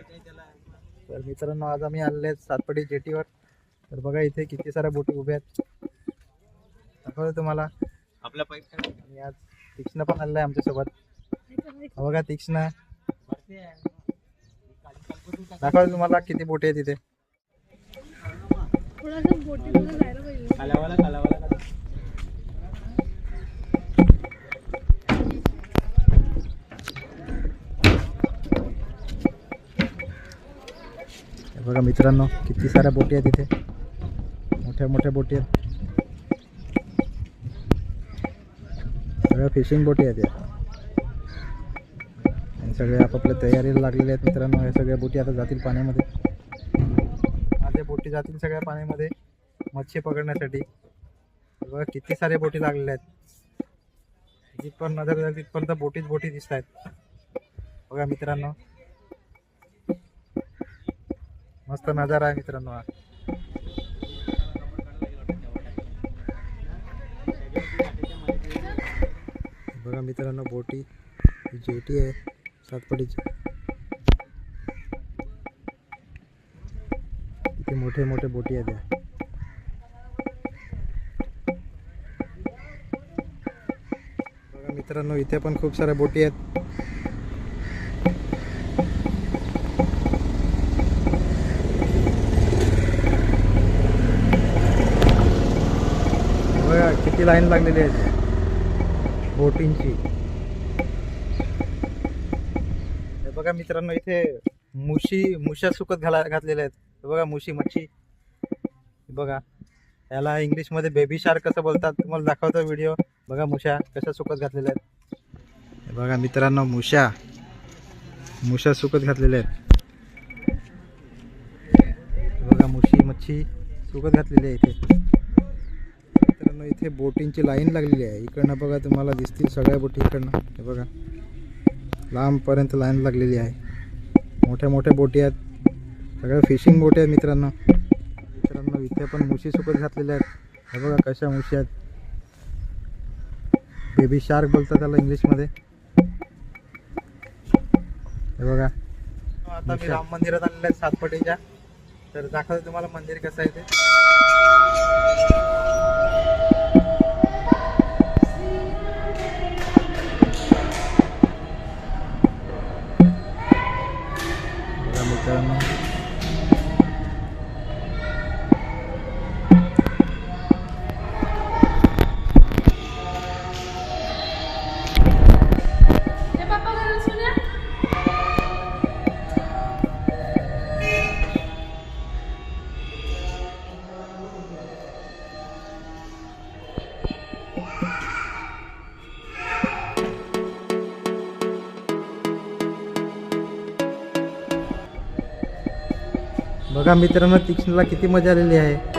तर मित्रांनो आज आम्ही आलेले आहेत सातपडी जेटीवर. तर बघा इथे किती साऱ्या बोटी उभ्या आहेत. दाखवतो तुम्हाला. आपल्या आणि आज तीक्ष्ण पण आलेला आहे आमच्यासोबत. हा बघा तीक्ष्ण. दाखवतो तुम्हाला किती बोटी आहेत तिथे कालावाला कालावाला बघा मित्रांनो किती साऱ्या बोटी आहेत तिथे मोठ्या मोठ्या बोटी आहेत. सगळ्या फिशिंग बोटी आहेत या. आणि सगळे आपापल्या तयारीला लागलेले आहेत मित्रांनो या सगळ्या बोटी आता जातील पाण्यामध्ये. माझ्या बोटी जातील सगळ्या पाण्यामध्ये मच्छी पकडण्यासाठी. बघा किती साऱ्या बोटी लागलेल्या आहेत. जिथपर्यंत नजर जाईल तिथपर्यंत बोटीच बोटी दिसत आहेत बघा मित्रांनो मस्त नजारा आहे मित्रांनो हा. बघा मित्रांनो बोटी जेटी आहे सातपडीची इथे मोठे मोठे बोटी आहेत बघा मित्रांनो इथे पण खूप साऱ्या बोटी आहेत बघा किती लाईन लागलेली आहे? बोटिंगची. हे बघा मित्रांनो इथे मुशी मुशा सुकत घाला घातलेल्या आहेत. हे बघा मुशी मच्छी. बघा. याला इंग्लिशमध्ये बेबी शार्क कसं बोलतात. तुम्हाला दाखवतो व्हिडिओ बघा मुशा कशा सुकत घातलेल्या आहेत. हे बघा मित्रांनो मुशा मुशा सुकत घातलेल्या आहेत. बघा मुशी मच्छी सुकत घातलेली आहे इथे. इथे बोटिंगची लाईन लागलेली आहे. इकडनं बघा तुम्हाला दिसतील सगळ्या बोटी इकडनं. हे बघा. लांबपर्यंत लाईन लागलेली आहे. मोठ्या मोठ्या बोटी आहेत. सगळ्या फिशिंग बोटी आहेत मित्रांनो. मित्रांनो इथे पण मुशी सुकत घातलेल्या आहेत. हे बघा कशा मुशी आहेत. बेबी शार्क बोलतात त्याला इंग्लिशमध्ये. हे बघा. आता मी राम मंदिरात आलेले आहेत सातपटीच्या. तर दाखवतो तुम्हाला मंदिर कसं आहे ते. बघा बघा मित्रांनो तीक्ष्णला किती मजा आलेली आहे.